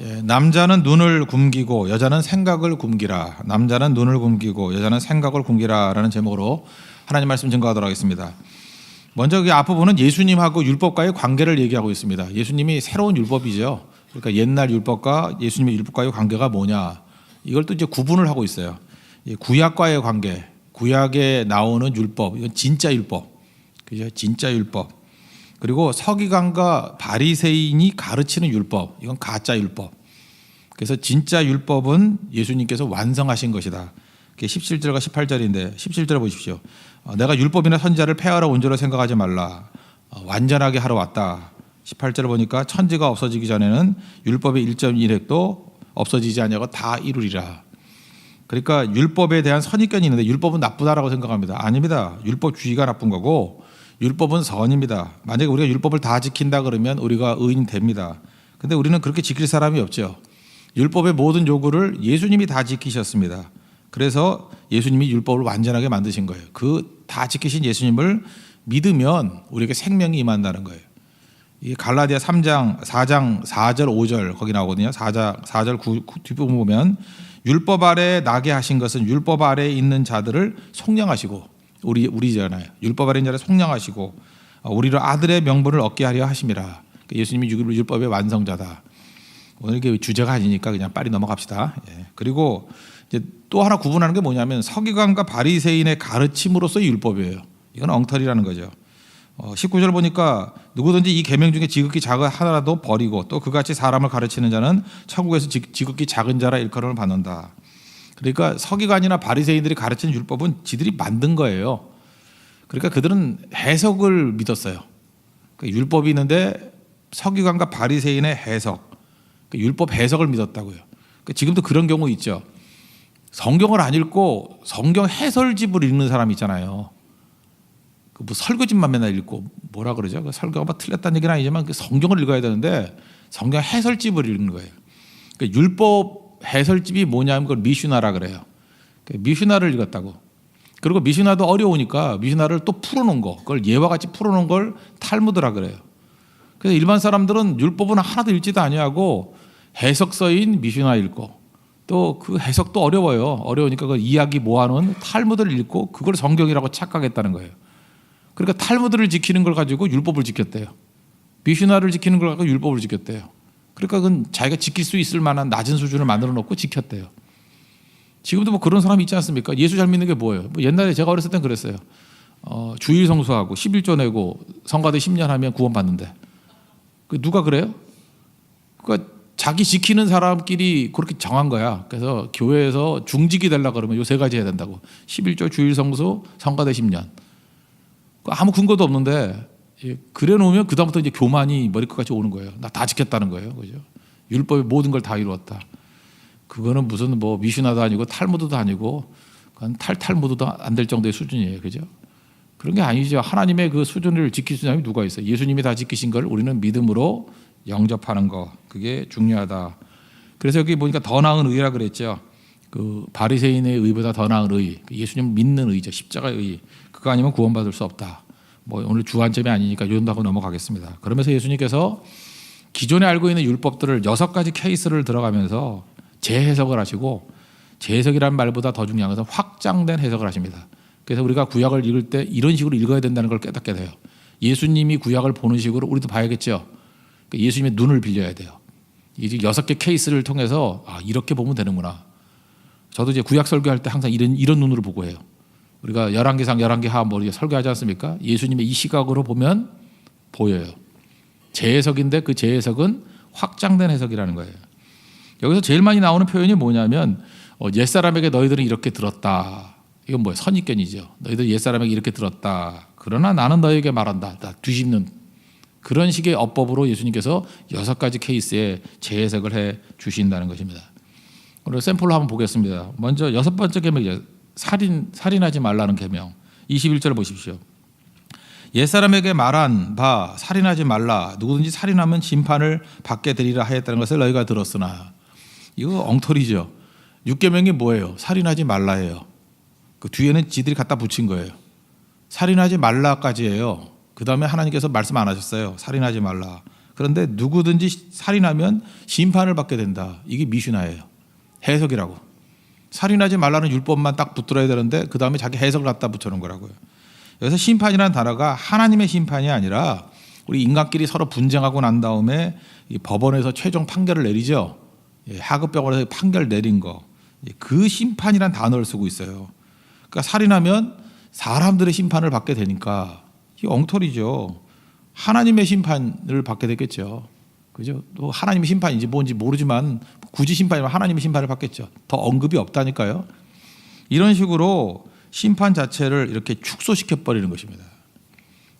예, 남자는 눈을 굶기고 여자는 생각을 굶기라. 남자는 눈을 굶기고 여자는 생각을 굶기라라는 제목으로 하나님 말씀 증거하도록 하겠습니다. 먼저 그 앞부분은 예수님하고 율법과의 관계를 얘기하고 있습니다. 예수님이 새로운 율법이죠. 그러니까 옛날 율법과 예수님의 율법과의 관계가 뭐냐. 이걸 또 이제 구분을 하고 있어요. 이 구약과의 관계, 구약에 나오는 율법, 이건 진짜 율법, 그죠? 진짜 율법. 그리고 서기관과 바리새인이 가르치는 율법, 이건 가짜 율법. 그래서 진짜 율법은 예수님께서 완성하신 것이다. 그게 17절과 18절인데 17절 보십시오. 어, 내가 율법이나 선지자를 폐하러 온 줄로 생각하지 말라. 어, 완전하게 하러 왔다. 18절 보니까 천지가 없어지기 전에는 율법의 1.1획도 없어지지 아니하고 다 이루리라. 그러니까 율법에 대한 선입견이 있는데 율법은 나쁘다라고 생각합니다. 아닙니다. 율법 주의가 나쁜 거고 율법은 선입니다. 만약에 우리가 율법을 다 지킨다 그러면 우리가 의인 됩니다. 근데 우리는 그렇게 지킬 사람이 없죠. 율법의 모든 요구를 예수님이 다 지키셨습니다. 그래서 예수님이 율법을 완전하게 만드신 거예요. 그 다 지키신 예수님을 믿으면 우리에게 생명이 임한다는 거예요. 이 갈라디아 3장 4장 4절 5절 거기 나오거든요. 4장 4절 9 뒷부분 보면 율법 아래 나게 하신 것은 율법 아래 있는 자들을 속량하시고 우리 우리잖아요. 율법 아래 자를 속량하시고 어, 우리를 아들의 명분을 얻게 하려 하심이라. 그러니까 예수님이 율- 율법의 완성자다. 오늘 이게 주제가 아니니까 그냥 빨리 넘어갑시다. 예. 그리고 이제 또 하나 구분하는 게 뭐냐면 서기관과 바리새인의 가르침으로서의 율법이에요. 이건 엉터리라는 거죠. 어, 19절 보니까 누구든지 이 계명 중에 지극히 작은 하나라도 버리고 또 그같이 사람을 가르치는 자는 천국에서 지, 지극히 작은 자라 일컬음을 받는다. 그러니까 서기관이나 바리새인들이 가르치는 율법은 지들이 만든 거예요. 그러니까 그들은 해석을 믿었어요. 그러니까 율법이 있는데 서기관과 바리새인의 해석, 그 율법 해석을 믿었다고요. 그러니까 지금도 그런 경우 있죠. 성경을 안 읽고 성경 해설집을 읽는 사람 있잖아요. 그 뭐 설교집만 맨날 읽고 뭐라 그러죠? 그 설교가 뭐 틀렸다는 얘기는 아니지만 그 성경을 읽어야 되는데 성경 해설집을 읽는 거예요. 그 율법 해설집이 뭐냐면 그걸 미슈나라 그래요. 그 미슈나를 읽었다고. 그리고 미슈나도 어려우니까 미슈나를 또 풀어놓은 거, 그걸 예와 같이 풀어놓은 걸 탈무드라 그래요. 그래서 일반 사람들은 율법은 하나도 읽지도 아니하고 해석서인 미슈나 읽고 또 그 해석도 어려워요. 어려우니까 그 이야기 모아놓은 탈무드를 읽고 그걸 성경이라고 착각했다는 거예요. 그러니까 탈무드를 지키는 걸 가지고 율법을 지켰대요. 미슈나를 지키는 걸 가지고 율법을 지켰대요. 그러니까 그건 자기가 지킬 수 있을 만한 낮은 수준을 만들어 놓고 지켰대요. 지금도 뭐 그런 사람이 있지 않습니까? 예수 잘 믿는 게 뭐예요? 뭐 옛날에 제가 어렸을 땐 그랬어요. 어, 주일 성수하고 11조 내고 성가대 10년 하면 구원 받는데. 그 누가 그래요? 그러니까 자기 지키는 사람끼리 그렇게 정한 거야. 그래서 교회에서 중직이 되려 그러면 요 세 가지 해야 된다고. 11조 주일 성수 성가대 10년. 그 아무 근거도 없는데 예, 그래 놓으면 그다음부터 이제 교만이 머리끝까지 오는 거예요. 나 다 지켰다는 거예요. 그죠? 율법의 모든 걸 다 이루었다. 그거는 무슨 뭐 미슈나도 아니고 탈무드도 아니고 그건 탈탈무드도 안 될 정도의 수준이에요. 그죠? 그런 게 아니죠. 하나님의 그 수준을 지킬 사람이 누가 있어요? 예수님이 다 지키신 걸 우리는 믿음으로 영접하는 거. 그게 중요하다. 그래서 여기 보니까 더 나은 의라 그랬죠. 그 바리새인의 의보다 더 나은 의. 예수님 믿는 의죠. 십자가의 의. 그거 아니면 구원받을 수 없다. 뭐 오늘 주안점이 아니니까 요 정도 하고 넘어가겠습니다. 그러면서 예수님께서 기존에 알고 있는 율법들을 여섯 가지 케이스를 들어가면서 재해석을 하시고 재해석이라는 말보다 더 중요한 것은 확장된 해석을 하십니다. 그래서 우리가 구약을 읽을 때 이런 식으로 읽어야 된다는 걸 깨닫게 돼요. 예수님이 구약을 보는 식으로 우리도 봐야겠죠. 그러니까 예수님의 눈을 빌려야 돼요. 이제 여섯 개 케이스를 통해서 아 이렇게 보면 되는구나. 저도 이제 구약 설교할 때 항상 이런 이런 눈으로 보고 해요. 우리가 열왕기상 열왕기하 뭐 설교하지 않습니까? 예수님의 이 시각으로 보면 보여요. 재해석인데 그 재해석은 확장된 해석이라는 거예요. 여기서 제일 많이 나오는 표현이 뭐냐면 어, 옛사람에게 너희들은 이렇게 들었다. 이건 뭐예요? 선입견이죠. 너희들 옛사람에게 이렇게 들었다. 그러나 나는 너에게 말한다. 다 뒤집는 그런 식의 어법으로 예수님께서 여섯 가지 케이스에 재해석을 해 주신다는 것입니다. 오늘 샘플로 한번 보겠습니다. 먼저 여섯 번째 계명이죠. 살인 살인하지 말라는 계명. 21절 보십시오. 옛사람에게 말한 바 살인하지 말라 누구든지 살인하면 심판을 받게 되리라 하였다는 것을 너희가 들었으나 이거 엉터리죠. 육계명이 뭐예요? 살인하지 말라예요. 그 뒤에는 지들이 갖다 붙인 거예요. 살인하지 말라까지예요. 그 다음에 하나님께서 말씀 안 하셨어요. 살인하지 말라. 그런데 누구든지 살인하면 심판을 받게 된다. 이게 미슈나예요. 해석이라고. 살인하지 말라는 율법만 딱 붙들어야 되는데 그 다음에 자기 해석을 갖다 붙여놓은 거라고요. 여기서 심판이라는 단어가 하나님의 심판이 아니라 우리 인간끼리 서로 분쟁하고 난 다음에 이 법원에서 최종 판결을 내리죠. 예, 하급병원에서 판결 내린 거. 예, 그 심판이란 단어를 쓰고 있어요. 그러니까 살인하면 사람들의 심판을 받게 되니까 이 엉터리죠. 하나님의 심판을 받게 되겠죠. 그죠? 또 하나님의 심판인지 뭔지 모르지만 굳이 심판이면 하나님의 심판을 받겠죠. 더 언급이 없다니까요. 이런 식으로 심판 자체를 이렇게 축소시켜 버리는 것입니다.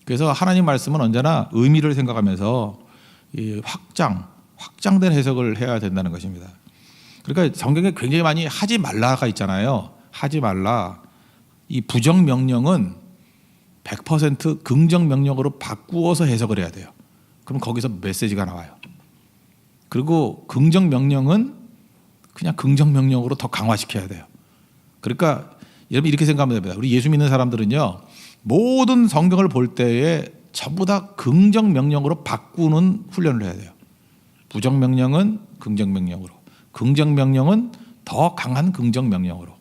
그래서 하나님 말씀은 언제나 의미를 생각하면서 이 확장, 확장된 해석을 해야 된다는 것입니다. 그러니까 성경에 굉장히 많이 하지 말라가 있잖아요. 하지 말라. 이 부정 명령은 100% 긍정 명령으로 바꾸어서 해석을 해야 돼요. 그럼 거기서 메시지가 나와요. 그리고 긍정 명령은 그냥 긍정 명령으로 더 강화시켜야 돼요. 그러니까 여러분 이렇게 생각하면 됩니다. 우리 예수 믿는 사람들은요. 모든 성경을 볼 때에 전부 다 긍정 명령으로 바꾸는 훈련을 해야 돼요. 부정 명령은 긍정 명령으로, 긍정 명령은 더 강한 긍정 명령으로.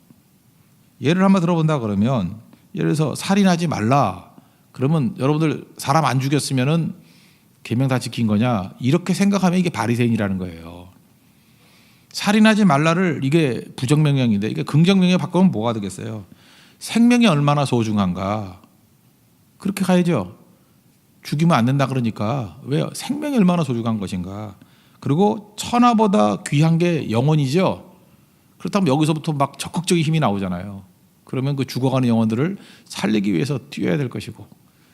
예를 한번 들어본다 그러면 예를 들어서 살인하지 말라. 그러면 여러분들 사람 안 죽였으면은 계명 다 지킨 거냐? 이렇게 생각하면 이게 바리새인이라는 거예요. 살인하지 말라를 이게 부정 명령인데 이게 긍정 명령 바꾸면 뭐가 되겠어요? 생명이 얼마나 소중한가? 그렇게 가야죠. 죽이면 안 된다 그러니까 왜 생명이 얼마나 소중한 것인가? 그리고 천하보다 귀한 게 영혼이죠. 그렇다면 여기서부터 막 적극적인 힘이 나오잖아요. 그러면 그 죽어가는 영혼들을 살리기 위해서 뛰어야 될 것이고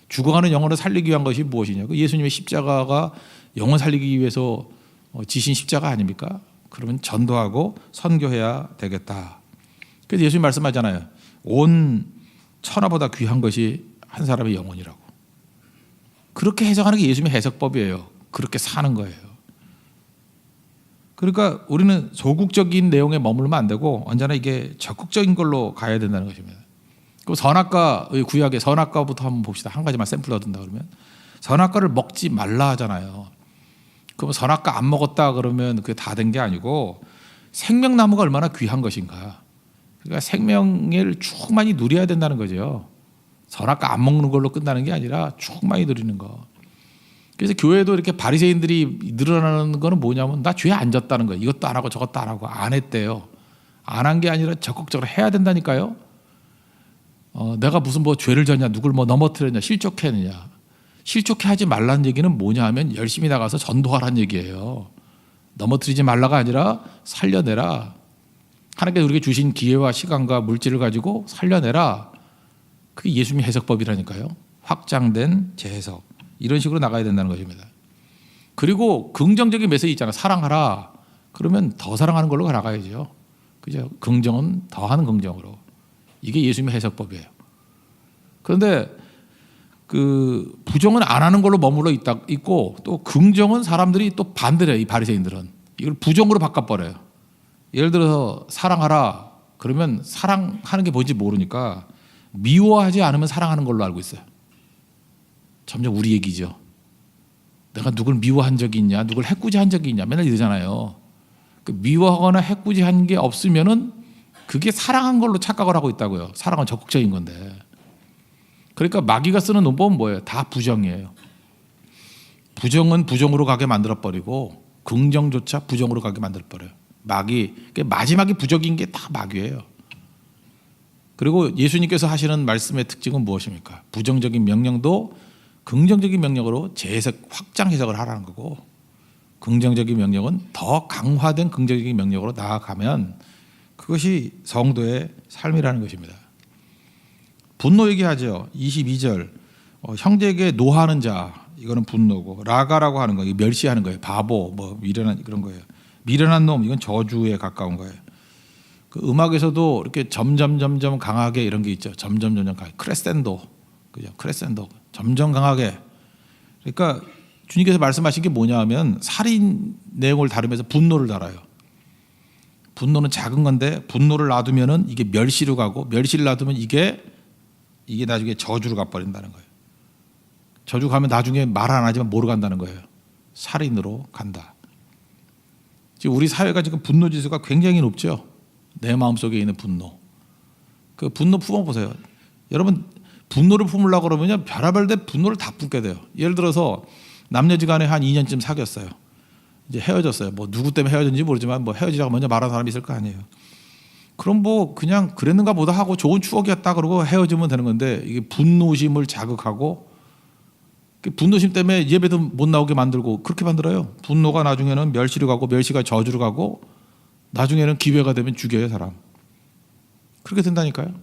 죽어가는 영혼을 살리기 위한 것이 무엇이냐? 그 예수님의 십자가가 영혼 살리기 위해서 어, 지신 십자가 아닙니까? 그러면 전도하고 선교해야 되겠다. 그래서 예수님 말씀하잖아요. 온 천하보다 귀한 것이 한 사람의 영혼이라고. 그렇게 해석하는 게 예수님의 해석법이에요. 그렇게 사는 거예요. 그러니까 우리는 소극적인 내용에 머물면 안 되고 언제나 이게 적극적인 걸로 가야 된다는 것입니다. 그럼 선악과 구약의 선악과부터 한번 봅시다. 한 가지만 샘플 얻은다 그러면 선악과를 먹지 말라 하잖아요. 그럼 선악과 안 먹었다 그러면 그게 다 된 게 아니고 생명나무가 얼마나 귀한 것인가. 그러니까 생명을 충만히 누려야 된다는 거죠. 선악과 안 먹는 걸로 끝나는 게 아니라 충만히 누리는 거. 그래서 교회도 이렇게 바리새인들이 늘어나는 거는 뭐냐면 나 죄 안 졌다는 거예요. 이것도 안 하고 저것도 안 하고 안 했대요. 안 한 게 아니라 적극적으로 해야 된다니까요. 어, 내가 무슨 뭐 죄를 졌냐, 누굴 뭐 넘어뜨렸냐, 실족했느냐. 실족해 하지 말라는 얘기는 뭐냐 하면 열심히 나가서 전도하라는 얘기예요. 넘어뜨리지 말라가 아니라 살려내라. 하나님께서 우리에게 주신 기회와 시간과 물질을 가지고 살려내라. 그게 예수님의 해석법이라니까요. 확장된 재해석. 이런 식으로 나가야 된다는 것입니다. 그리고 긍정적인 메시지 있잖아요. 사랑하라. 그러면 더 사랑하는 걸로 나가야죠. 그죠? 긍정은 더 하는 긍정으로. 이게 예수님의 해석법이에요. 그런데 그 부정은 안 하는 걸로 머물러 있다 있고 또 긍정은 사람들이 또 반대래 이 바리새인들은 이걸 부정으로 바꿔 버려요. 예를 들어서 사랑하라 그러면 사랑하는 게 뭔지 모르니까 미워하지 않으면 사랑하는 걸로 알고 있어요. 점점 우리 얘기죠. 내가 누굴 미워한 적이 있냐, 누굴 해꾸지 한 적이 있냐, 맨날 이러잖아요. 그 미워하거나 해꾸지 한 게 없으면은 그게 사랑한 걸로 착각을 하고 있다고요. 사랑은 적극적인 건데. 그러니까 마귀가 쓰는 논법은 뭐예요? 다 부정이에요. 부정은 부정으로 가게 만들어 버리고 긍정조차 부정으로 가게 만들어 버려요. 마귀 마지막에 부적인 게 다 마귀예요. 그리고 예수님께서 하시는 말씀의 특징은 무엇입니까? 부정적인 명령도 긍정적인 명령으로 재해석 확장 해석을 하라는 거고 긍정적인 명령은 더 강화된 긍정적인 명령으로 나아가면 그것이 성도의 삶이라는 것입니다. 분노 얘기하죠. 22절 어, 형제에게 노하는 자 이거는 분노고 라가라고 하는 거 멸시하는 거예요. 바보 뭐 미련한 그런 거예요. 미련한 놈 이건 저주에 가까운 거예요. 그 음악에서도 이렇게 점점 점점 강하게 이런 게 있죠. 점점 점점 강하게 크레센도 그죠? 크레센도 점점 강하게 그러니까 주님께서 말씀하신 게 뭐냐하면 살인 내용을 다루면서 분노를 달아요. 분노는 작은 건데 분노를 놔두면은 이게 멸시로 가고 멸시를 놔두면 이게 이게 나중에 저주로 가버린다는 거예요. 저주 가면 나중에 말 안 하지만 모르 간다는 거예요. 살인으로 간다. 지금 우리 사회가 지금 분노 지수가 굉장히 높죠. 내 마음 속에 있는 분노. 그 분노 품어 보세요. 여러분 분노를 품으려고 그러면요 별의별 데 분노를 다 품게 돼요. 예를 들어서 남녀지간에 한 2년쯤 사귀었어요. 이제 헤어졌어요. 뭐 누구 때문에 헤어졌는지 모르지만 뭐 헤어지자고 먼저 말한 사람이 있을 거 아니에요. 그럼 뭐 그냥 그랬는가 보다 하고 좋은 추억이었다 그러고 헤어지면 되는 건데 이게 분노심을 자극하고 그 분노심 때문에 예배도 못 나오게 만들고 그렇게 만들어요. 분노가 나중에는 멸시로 가고 멸시가 저주로 가고 나중에는 기회가 되면 죽여요 사람. 그렇게 된다니까요.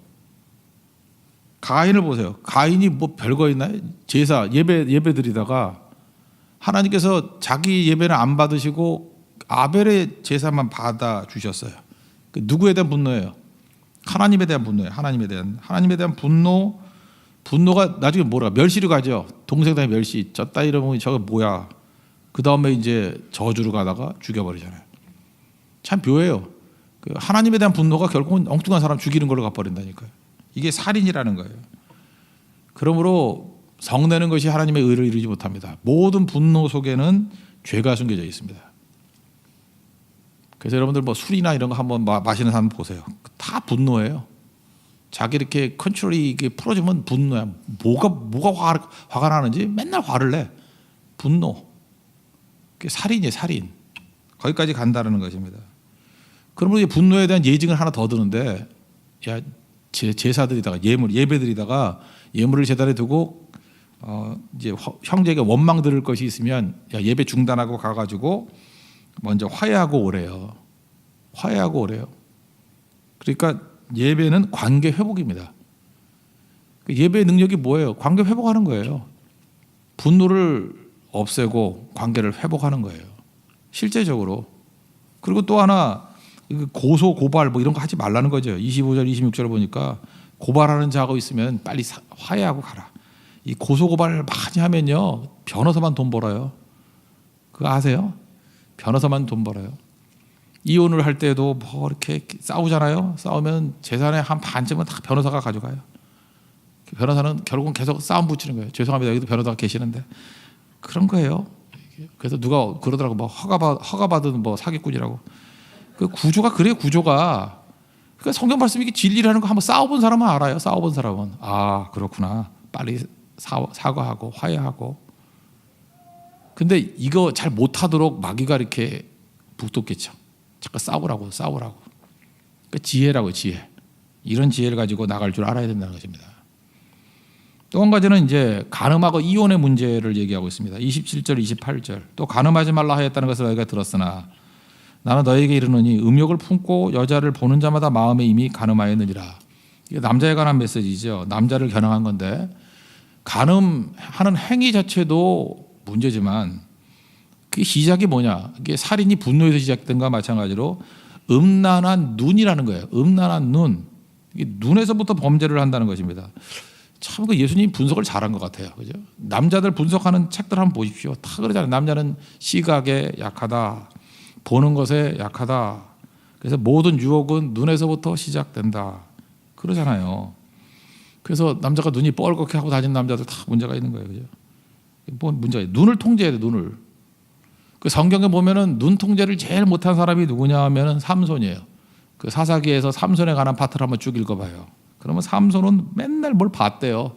가인을 보세요. 가인이 뭐 별거 있나요? 제사 예배 예배 드리다가 하나님께서 자기 예배는 안 받으시고 아벨의 제사만 받아 주셨어요. 그 누구에 대한 분노예요? 하나님에 대한 분노예요. 하나님에 대한 하나님에 대한 분노 분노가 나중에 뭐라 멸시로 가죠. 동생들의 멸시. 졌다 이러면 저거 뭐야? 그 다음에 이제 저주로 가다가 죽여버리잖아요. 참 묘해요. 그 하나님에 대한 분노가 결국은 엉뚱한 사람 죽이는 걸로 가버린다니까요. 이게 살인이라는 거예요. 그러므로 성내는 것이 하나님의 의를 이루지 못합니다. 모든 분노 속에는 죄가 숨겨져 있습니다. 그래서 여러분들 뭐 술이나 이런 거 한번 마- 마시는 사람 보세요. 다 분노예요. 자기 이렇게 컨트롤이 이게 풀어지면 분노야. 뭐가 뭐가 화, 화가 나는지 맨날 화를 내. 분노. 그게 살인이에요, 살인. 거기까지 간다는 것입니다. 그러면 이 분노에 대한 예증을 하나 더 드는데, 야 제, 제사드리다가 예물 예배드리다가 예물을 제단에 두고 어, 이제 허- 형제에게 원망 들을 것이 있으면 야 예배 중단하고 가가지고 먼저 화해하고 오래요. 화해하고 오래요. 그러니까 예배는 관계 회복입니다. 그 예배의 능력이 뭐예요? 관계 회복하는 거예요. 분노를 없애고 관계를 회복하는 거예요. 실제적으로. 그리고 또 하나 그 고소 고발 뭐 이런 거 하지 말라는 거죠. 25절 26절 보니까 고발하는 자가 있으면 빨리 사- 화해하고 가라. 이 고소 고발을 많이 하면요 변호사만 돈 벌어요. 그거 아세요? 변호사만 돈 벌어요. 이혼을 할 때도 뭐 이렇게 싸우잖아요. 싸우면 재산의 한 반쯤은 다 변호사가 가져가요. 변호사는 결국은 계속 싸움 붙이는 거예요. 죄송합니다. 여기도 변호사가 계시는데 그런 거예요. 그래서 누가 그러더라고 뭐 허가 받 허가 받은 뭐 사기꾼이라고. 그 구조가 그래요. 구조가. 그러니까 성경 말씀이 이게 진리라는 거 한번 싸워본 사람은 알아요. 싸워본 사람은 아 그렇구나. 빨리 사, 사과하고 화해하고. 근데 이거 잘 못하도록 마귀가 이렇게 북돋겠죠. 잠깐 싸우라고 싸우라고. 그 지혜라고 지혜. 이런 지혜를 가지고 나갈 줄 알아야 된다는 것입니다. 또 한 가지는 이제 간음하고 이혼의 문제를 얘기하고 있습니다. 27절, 28절. 또 간음하지 말라 하였다는 것을 너희가 들었으나 나는 너에게 이르노니 음욕을 품고 여자를 보는 자마다 마음에 이미 간음하였느니라. 이게 남자에 관한 메시지죠. 남자를 겨냥한 건데 간음하는 행위 자체도 문제지만 그 시작이 뭐냐? 이게 살인이 분노에서 시작된 것과 마찬가지로 음란한 눈이라는 거예요. 음란한 눈. 눈에서부터 범죄를 한다는 것입니다. 참 그 예수님 분석을 잘한 것 같아요. 그죠? 남자들 분석하는 책들 한번 보십시오. 다 그러잖아요. 남자는 시각에 약하다. 보는 것에 약하다. 그래서 모든 유혹은 눈에서부터 시작된다. 그러잖아요. 그래서 남자가 눈이 뻘겋게 하고 다니는 남자들 다 문제가 있는 거예요. 그죠? 뭐 문제가 있 눈을 통제해야 돼, 눈을. 그 성경에 보면은 눈 통제를 제일 못한 사람이 누구냐 하면은 삼손이에요. 그 사사기에서 삼손에 관한 파트를 한번 쭉 읽어봐요. 그러면 삼손은 맨날 뭘 봤대요.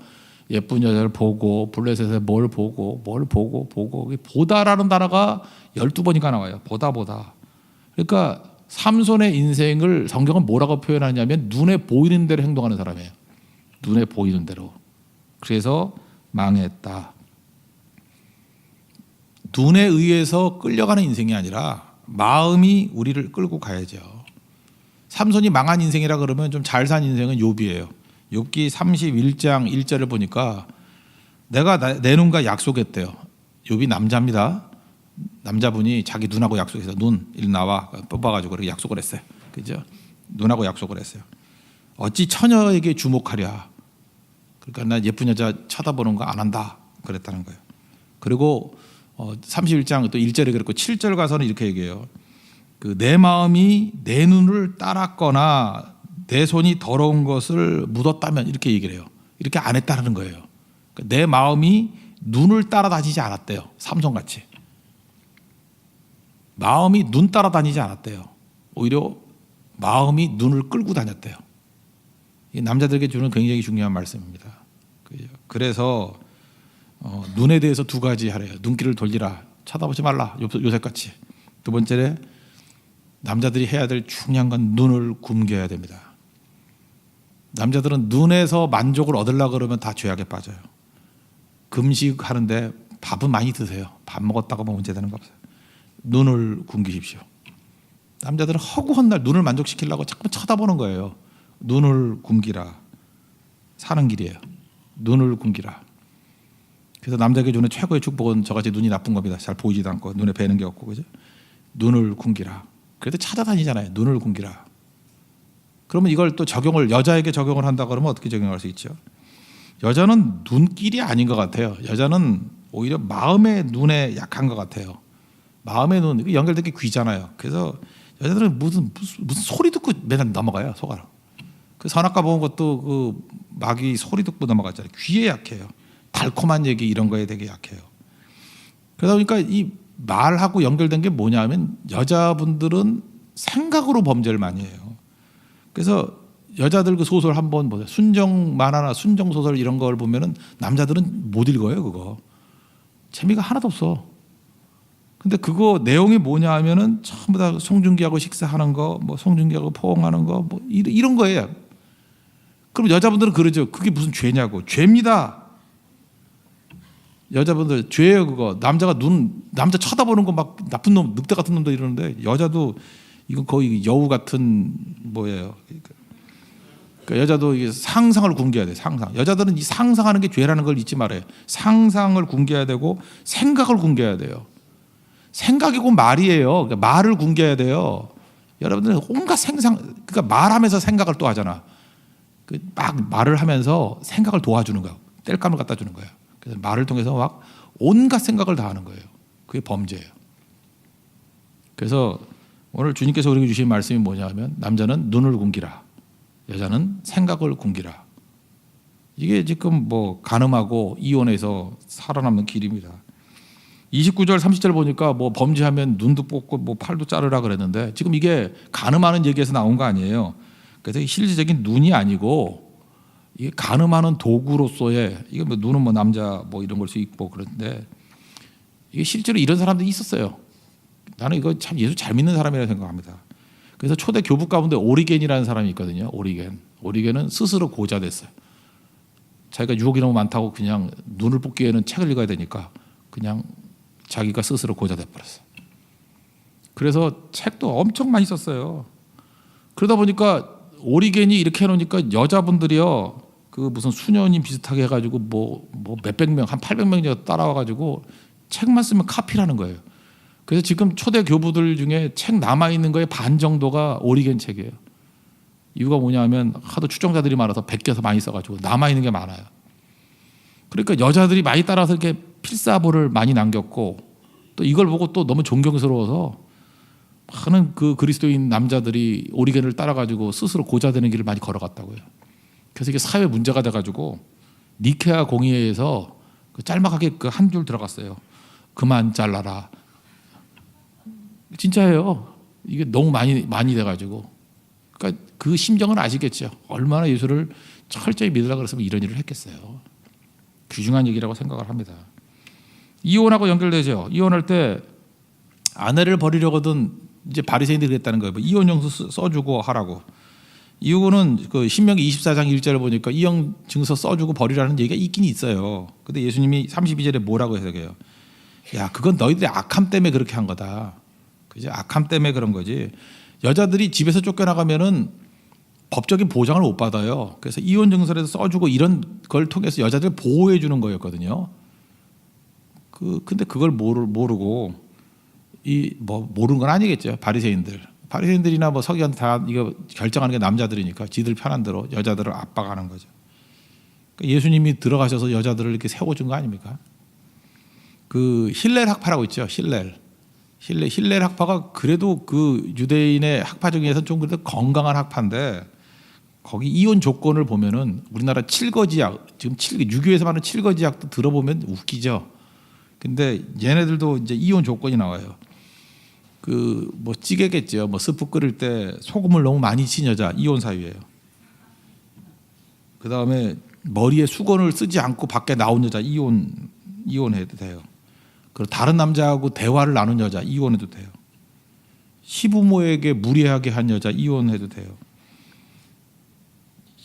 예쁜 여자를 보고 블레셋에 뭘 보고 뭘 보고 보고 보다라는 단어가 12번이가 나와요. 보다 보다. 그러니까 삼손의 인생을 성경은 뭐라고 표현하냐면 눈에 보이는 대로 행동하는 사람이에요. 눈에 보이는 대로. 그래서 망했다. 눈에 의해서 끌려가는 인생이 아니라 마음이 우리를 끌고 가야죠. 삼손이 망한 인생이라 그러면 좀 잘 산 인생은 욥이에요. 욥기 31장 1절을 보니까 내가 나- 내 눈과 약속했대요. 욥이 남자입니다. 남자분이 자기 눈하고 약속해서 눈 일 나와 뽑아가지고 그렇게 약속을 했어요. 그죠? 눈하고 약속을 했어요. 어찌 처녀에게 주목하랴. 그러니까 나 예쁜 여자 쳐다보는 거 안 한다. 그랬다는 거예요. 그리고 어, 31장 또 1절에 그랬고 7절 가서는 이렇게 얘기해요. 그 내 마음이 내 눈을 따랐거나 내 손이 더러운 것을 묻었다면 이렇게 얘기를 해요. 이렇게 안 했다는 거예요. 그러니까 내 마음이 눈을 따라다니지 않았대요. 삼손 같이. 마음이 눈 따라다니지 않았대요. 오히려 마음이 눈을 끌고 다녔대요. 이 남자들에게 주는 굉장히 중요한 말씀입니다. 그래서 어, 눈에 대해서 두 가지 하래요. 눈길을 돌리라. 쳐다보지 말라. 요- 요새같이. 두 번째는 남자들이 해야 될 중요한 건 눈을 굶겨야 됩니다. 남자들은 눈에서 만족을 얻으려 그러면 다 죄악에 빠져요. 금식 하는데 밥은 많이 드세요. 밥 먹었다고 뭐 문제 되는 거 없어요. 눈을 굶기십시오. 남자들은 허구한 날 눈을 만족시키려고 자꾸 쳐다보는 거예요. 눈을 굶기라. 사는 길이에요. 눈을 굶기라. 그래서 남자에게 주는 최고의 축복은 저같이 눈이 나쁜 겁니다. 잘 보이지도 않고 눈에 뵈는 게 없고 그죠? 눈을 굶기라. 그래도 찾아다니잖아요. 눈을 굶기라. 그러면 이걸 또 적용을 여자에게 적용을 한다 그러면 어떻게 적용할 수 있죠? 여자는 눈길이 아닌 것 같아요. 여자는 오히려 마음의 눈에 약한 것 같아요. 마음의 눈 연결된 게 귀잖아요. 그래서 여자들은 무슨 무슨, 무슨 소리 듣고 맨날 넘어가요 속아라. 그 선악과 보는 것도 그 마귀 소리 듣고 넘어갔잖아요. 귀에 약해요. 달콤한 얘기 이런 거에 되게 약해요. 그러다 보니까 이 말하고 연결된 게 뭐냐면 여자분들은 생각으로 범죄를 많이 해요. 그래서 여자들 그 소설 한번 보세요. 순정 만화나 순정 소설 이런 걸 보면은 남자들은 못 읽어요 그거. 재미가 하나도 없어. 근데 그거 내용이 뭐냐 하면은 전부 다 송중기하고 식사하는 거, 뭐 송중기하고 포옹하는 거, 뭐 이런 이런 거예요. 그럼 여자분들은 그러죠. 그게 무슨 죄냐고. 죄입니다. 여자분들 죄예요 그거. 남자가 눈 남자 쳐다보는 거 막 나쁜 놈, 늑대 같은 놈도 이러는데 여자도 이건 거의 여우 같은 뭐예요. 그러니까 여자도 이게 상상을 굶겨야 돼. 상상. 여자들은 이 상상하는 게 죄라는 걸 잊지 말아요. 상상을 굶겨야 되고 생각을 굶겨야 돼요. 생각이고 말이에요. 그러니까 말을 굶겨야 돼요. 여러분들 온갖 생상 그러니까 말하면서 생각을 또 하잖아. 그 막 말을 하면서 생각을 도와주는 거야. 뗄감을 갖다 주는 거야. 그래서 말을 통해서 막 온갖 생각을 다 하는 거예요. 그게 범죄예요. 그래서 오늘 주님께서 우리에게 주신 말씀이 뭐냐면 남자는 눈을 굶기라. 여자는 생각을 굶기라. 이게 지금 뭐 가늠하고 이혼해서 살아남는 길입니다. 29절 30절 보니까 뭐 범죄하면 눈도 뽑고 뭐 팔도 자르라 그랬는데 지금 이게 가늠하는 얘기에서 나온 거 아니에요. 그래서 실질적인 눈이 아니고 이게 가늠하는 도구로서의 이게 뭐 눈은 뭐 남자 뭐 이런 걸 수 있고 그런데 이게 실제로 이런 사람들이 있었어요. 나는 이거 참 예수 잘 믿는 사람이라고 생각합니다. 그래서 초대 교부 가운데 오리겐이라는 사람이 있거든요. 오리겐. 오리겐은 스스로 고자 됐어요. 자기가 유혹이 너무 많다고 그냥 눈을 뽑기에는 책을 읽어야 되니까 그냥 자기가 스스로 고자 돼 버렸어요. 그래서 책도 엄청 많이 썼어요. 그러다 보니까 오리겐이 이렇게 해놓으니까 여자분들이요 그 무슨 수녀님 비슷하게 해가지고 뭐 뭐 몇백 명 한 800명 따라와가지고 책만 쓰면 카피라는 거예요. 그래서 지금 초대 교부들 중에 책 남아 있는 거의 반 정도가 오리겐 책이에요. 이유가 뭐냐면 하도 추종자들이 많아서 베껴서 많이 써가지고 남아 있는 게 많아요. 그러니까 여자들이 많이 따라서 이렇게 필사보를 많이 남겼고 또 이걸 보고 또 너무 존경스러워서 많은 그 그리스도인 남자들이 오리겐을 따라가지고 스스로 고자 되는 길을 많이 걸어갔다고요. 그래서 이게 사회 문제가 돼가지고 니케아 공의회에서 그 짤막하게 그 한 줄 들어갔어요. 그만 잘라라. 진짜예요. 이게 너무 많이 많이 돼가지고. 그러니까 그 심정을 아시겠죠. 얼마나 예수를 철저히 믿으라 그랬으면 이런 일을 했겠어요. 귀중한 얘기라고 생각을 합니다. 이혼하고 연결되죠. 이혼할 때 아내를 버리려거든 이제 바리새인들이 그랬다는 거예요. 뭐 이혼 영수 써주고 하라고. 이유는 그 신명기 24장 1절을 보니까 이혼 증서 써주고 버리라는 얘기가 있긴 있어요. 근데 예수님이 32절에 뭐라고 해석해요? 야, 그건 너희들의 악함 때문에 그렇게 한 거다. 그죠? 악함 때문에 그런 거지. 여자들이 집에서 쫓겨나가면은 법적인 보장을 못 받아요. 그래서 이혼 증서라도 써주고 이런 걸 통해서 여자들 보호해 주는 거였거든요. 그 근데 그걸 모르, 모르고 이 뭐 모르는 건 아니겠죠. 바리새인들. 바리새인들이나 뭐 서기관 다 이거 결정하는 게 남자들이니까 지들 편한 대로 여자들을 압박하는 거죠. 그러니까 예수님이 들어가셔서 여자들을 이렇게 세워준 거 아닙니까? 그 힐렐 학파라고 있죠. 힐렐. 힐렐 힐렐 학파가 그래도 그 유대인의 학파 중에서는 좀 그래도 건강한 학파인데 거기 이혼 조건을 보면은 우리나라 칠거지약 지금 칠 유교에서 말하는 칠거지약도 들어보면 웃기죠. 근데 얘네들도 이제 이혼 조건이 나와요. 그 뭐 찌개겠죠. 뭐 스프 끓일 때 소금을 너무 많이 친 여자 이혼 사유예요. 그 다음에 머리에 수건을 쓰지 않고 밖에 나온 여자 이혼 이혼해도 돼요. 그리고 다른 남자하고 대화를 나눈 여자 이혼해도 돼요. 시부모에게 무리하게 한 여자 이혼해도 돼요.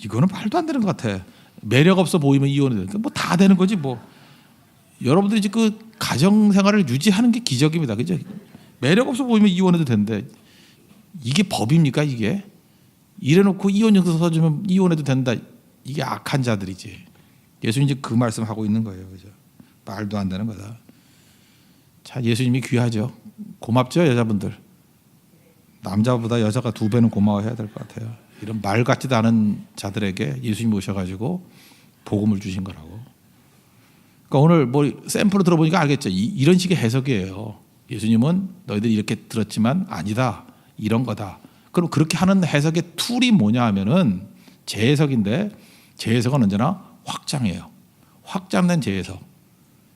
이거는 말도 안 되는 것 같아. 매력 없어 보이면 이혼해도 돼. 뭐다 되는 거지 뭐. 여러분들이 그 가정 생활을 유지하는 게 기적입니다. 그죠? 매력 없어 보이면 이혼해도 된대. 이게 법입니까 이게? 이래놓고 이혼 영서 써주면 이혼해도 된다. 이게 악한 자들이지. 예수님 이제 그 말씀 하고 있는 거예요, 그죠? 말도 안 되는 거다. 자, 예수님이 귀하죠. 고맙죠, 여자분들. 남자보다 여자가 두 배는 고마워해야 될 것 같아요. 이런 말 같지도 않은 자들에게 예수님 오셔가지고 복음을 주신 거라고. 그러니까 오늘 뭐 샘플을 들어보니까 알겠죠. 이, 런 식의 해석이에요. 예수님은 너희들이 이렇게 들었지만 아니다. 이런 거다. 그럼 그렇게 하는 해석의 툴이 뭐냐 하면은 재해석인데 재해석은 언제나 확장이에요. 확장된 재해석.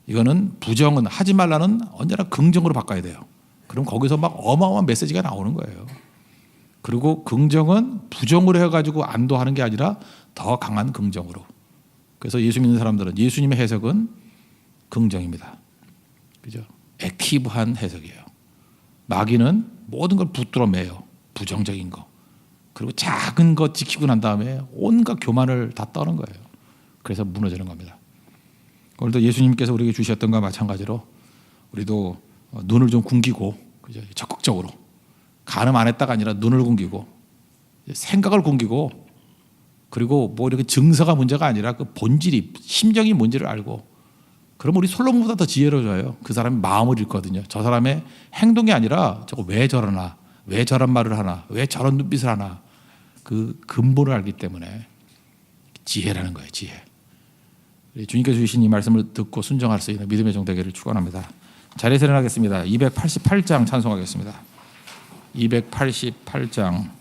이거는 부정은 하지 말라는 언제나 긍정으로 바꿔야 돼요. 그럼 거기서 막 어마어마한 메시지가 나오는 거예요. 그리고 긍정은 부정으로 해가지고 안도하는 게 아니라 더 강한 긍정으로. 그래서 예수 믿는 사람들은 예수님의 해석은 긍정입니다. 그죠? 액티브한 해석이에요. 마귀는 모든 걸 붙들어 매요. 부정적인 거. 그리고 작은 것 지키고 난 다음에 온갖 교만을 다 떠는 거예요. 그래서 무너지는 겁니다. 오늘도 예수님께서 우리에게 주셨던 것과 마찬가지로 우리도 어, 눈을 좀 굶기고? 적극적으로 간음 안 했다가 아니라 눈을 굶기고 생각을 굶기고 그리고 뭐 이렇게 증서가 문제가 아니라 그 본질이 심정이 뭔지를 알고 그럼 우리 솔로몬보다 더 지혜로워져요. 그 사람이 마음을 읽거든요. 저 사람의 행동이 아니라 저거 왜 저러나, 왜 저런 말을 하나, 왜 저런 눈빛을 하나 그 근본을 알기 때문에 지혜라는 거예요. 지혜. 주님께서 주신 이 말씀을 듣고 순종할 수 있는 믿음의 정되기를 축원합니다. 자리에서 일어나겠습니다. 288장 찬송하겠습니다. 288장